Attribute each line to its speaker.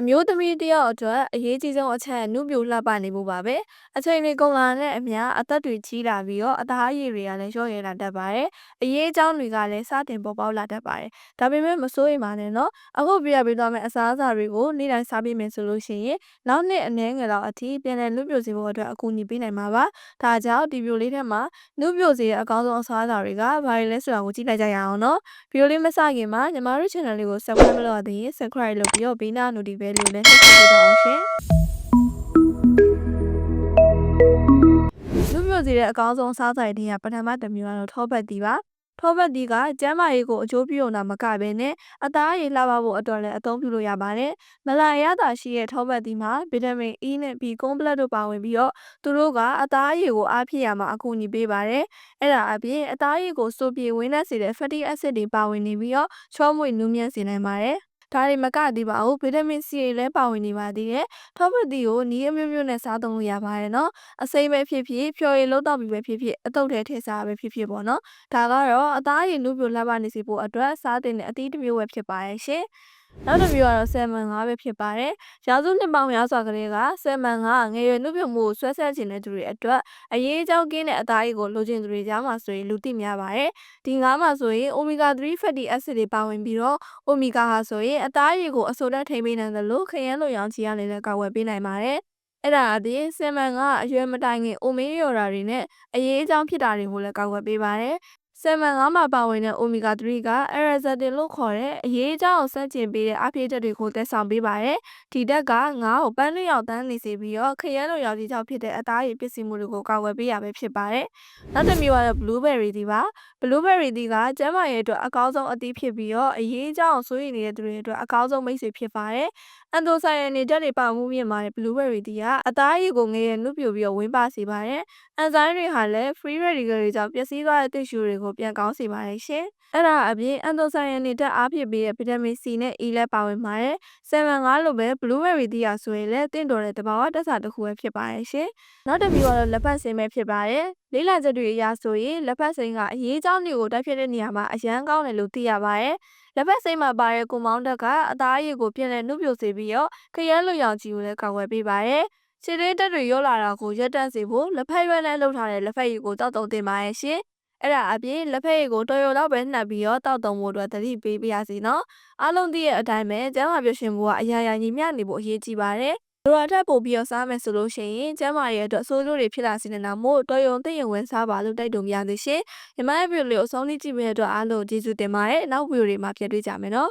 Speaker 1: အမျိုးသမီးတစ်ယောက်အတွက်အရေးကြီးဆုံးအချက်နုပြိုလှပနေမှုပါပဲအချိန်လေးကုန်လာတဲ့အမျှအသက်တွေကြီးလာပြီးတော့အသားအရည်တွေကလည်းလျော့ရဲလာတတ်ပါတယ်အရေးအကြောင်းတွေကလည်းစတင်ပေါ်ပေါက်လာတတ်ပါတယ်ဒါပေမဲ့မစိုးရိမ်ပါနဲ့နော်အခုပြရပေးသွားမယ့်အစားအစာတွေကိုနေ့တိုင်းစားပြီးမယ်ဆိုလို့ရှိရင်နောက်နှစ်အနည်းငယ်လောက်အထိပြန်လည်နုပြိုစေဖို့အတွက်အကူအညီပေးနိုင်မှာပါဒါကြောင့်ဒီဗီဒီယိုလေးထဲမှာနုပြိုစေတဲ့အကောင်းဆုံးအစားအစာတွေကဘာတွေလဲဆိုတာကိုကြည့်လိုက်ကြရအောင်နော်ဗီဒီယိုလေးမစခင်မှာညီမတို့ channel လေးကို subscribe မလုပ်ရသေးရင် subscribe လုပ်ပြီးတော့ဘေးနား notification လေးလည်းနှိပ်ပေးပါအောင်ရှင်လူမျိုးစီတဲ့အကောင်းဆုံးစားဆိုင်တွေကပထမတစ်မျိုးကတော့ထောပတ်တီပါထောပတ်တီကကျန်းမာရေးကိုအကျိုးပြုတာမကဘဲနဲ့အသားရည်လှပဖို့အတွက်လည်းအသုံးပြုလို့ရပါတယ်။မလာရတာရှိတဲ့ထောပတ်တီမှာဗီတာမင် E နဲ့ B ကွန်ပလက်တို့ပါဝင်ပြီးတော့သူတို့ကအသားရည်ကိုအားဖြည့်ရမှာအကူအညီပေးပါတယ်။အဲ့ဒါအပြင်အသားရည်ကိုစိုးပြေဝင်းနဲ့စေတဲ့ fatty acid တွေပါဝင်နေပြီးတော့ချောမွေ့နူးညံ့စေနိုင်ပါတယ်။ ဒါတွေမကသေးပါဘူးဗီတာမင် C တွေလည်းပါဝင်နေပါသေးတယ်ထောပတ်တီကိုနီးအမျိုးမျိုးနဲ့စားသုံးလို့ရပါတယ်နော်အစိမ်းပဲဖြစ်ဖြစ်ဖြော်ရည်လုံးတော့ပြီးပဲဖြစ်ဖြစ်အတုပ်ထဲထည့်စားပဲဖြစ်ဖြစ်ပေါ့နော်ဒါကတော့အသားရည်နုပြိုလှပနေစေဖို့အတွက်စားတဲ့အသီးတစ်မျိုးပဲဖြစ်ပါရဲ့ရှင်နောက်တစ်မျိုးကတော့ဆယ်မန်ငါးပဲဖြစ်ပါတယ်။ရာစုနှစ်ပေါင်းများစွာကလေးကဆယ်မန်ငါးငယ်ရွယ်နှုတ်ပြမှုကိုဆွဲဆက်ခြင်းတဲ့သူတွေအတွက်အရေးအကြောင်းကင်းတဲ့အသားရည်ကိုလိုချင်သူတွေကြားမှာဆိုရင်လူသိများပါတယ်။ဒီငါးမှာဆိုရင် omega 3 fatty acid တွေပါဝင်ပြီးတော့ omega ဟာဆိုရင်အသားရည်ကိုအဆိုတက်ထိမ့်ပေးနိုင်တယ်လို့ခရမ်းလိုရောင်ချီရလည်းကာဝယ်ပေးနိုင်ပါတယ်။အဲ့ဒါအပြင်ဆယ်မန်ကအရွယ်မတိုင်ခင်အိုမင်းရော်တာတွေနဲ့အရေးအကြောင်းဖြစ်တာတွေကိုလည်းကာကွယ်ပေးပါတယ် ဆယ်မန်9မှာပါဝင်တဲ့ Omega 3က Arazatin လို့ခေါ်တဲ့အရေးအကြောင်းကိုစန့်ကျင်ပေးတဲ့အဖြစ်အပျက်တွေကိုသက်ဆောင်ပေးပါတယ်။ဒီဓာတ်ကငါးကိုပန်းလျောက်တန်းနေစေပြီးတော့ခရမ်းလိုရောင်ကြီးကြောင့်ဖြစ်တဲ့အသားရည်ပစ္စည်းမှုတွေကိုကာကွယ်ပေးရပဲဖြစ်ပါတယ်။နောက်တစ်မျိုးကတော့ Blueberry တီပါ။ Blueberry တီကကျန်းမာရေးအတွက်အကောင်းဆုံးအသီးဖြစ်ပြီးတော့အရေးအကြောင်းကိုစိုးရိမ်နေတဲ့သူတွေအတွက်အကောင်းဆုံးမိတ်ဆွေဖြစ်ပါတယ်။အန်တိုဆိုင်ယန်နေဓာတ်တွေပါမှုမြင့်ပါတယ် Blueberry တီကအသားရည်ကိုငရေနုပြိုပြီးတော့ဝင်းပါစေပါတယ်။အန်ဇိုင်းတွေဟာလည်း free radical တွေကြောင့်ပျက်စီးသွားတဲ့တစ်ရှူတွေကိုပြန်ကောင်းစေပါတယ်ရှင်။အဲ့ဒါအပြင်အန်တိုဆိုင်ယန်နေဓာတ်အားဖြစ်ပြီးတဲ့ဗီတာမင် C နဲ့ E လည်းပါဝင်ပါတယ်။7-5လိုပဲ blueberry တီးရဆိုရင်လည်းတင့်တော်တဲ့တဘာဝတက်စာတစ်ခုပဲဖြစ်ပါတယ်ရှင်။နောက်တစ်မျိုးကတော့လက်ဖက်စင်ပဲဖြစ်ပါတယ်။လေးလာချက်တွေအရဆိုရင်လက်ဖက်စိမ်းကအရေးကြောင်းတွေကိုတိုက်ဖြတ်တဲ့နေရာမှာအရန်ကောင်းတယ်လို့သိရပါတယ်။လက်ဖက်စိမ်းမှာပါတဲ့ကိုမောင်းတက်ကအသားအရည်ကိုပြင်လည်နှုတ်ပြစေပြီးတော့ခရဲလူရောင်ကြီးကိုလည်းကာကွယ်ပေးပါတယ်။ခြေသေးတက်တွေရောလာတာကိုရပ်တန့်စေဖို့လက်ဖက်ရွက်နဲ့လှုပ်ထားတဲ့လက်ဖက်ရည်ကိုတောက်တုံတင်ပါရဲ့ရှင်။ အဲ့ဒါအပြင်လက်ဖက်ရည်ကိုတော်ရုံတော့ပဲနှပ်ပြီးတော့တောက်တုံဖို့အတွက်တတိပေးပြရစီနော်အားလုံးသိတဲ့အတိုင်းပဲကျန်းမာပျော်ရွှင်မှုကအရာရာညီမျှနေဖို့အရေးကြီးပါတယ်လိုအပ်တဲ့ပို့ပြီးတော့စားမယ်ဆိုလို့ရှိရင်ကျန်းမာရေးအတွက်ဆိုးကျိုးတွေဖြစ်လာစေနေတာမို့တော်ရုံသိရင်ဝင်စားပါလို့တိုက်တွန်းပြရသေးရှင်ညီမရဲ့ဗီဒီယိုလေးကိုအဆုံးထိကြည့်ပေးတဲ့အတွက်အားလုံးကျေးဇူးတင်ပါတယ်နောက်ဗီဒီယိုတွေမှာပြန်တွေ့ကြမယ်နော်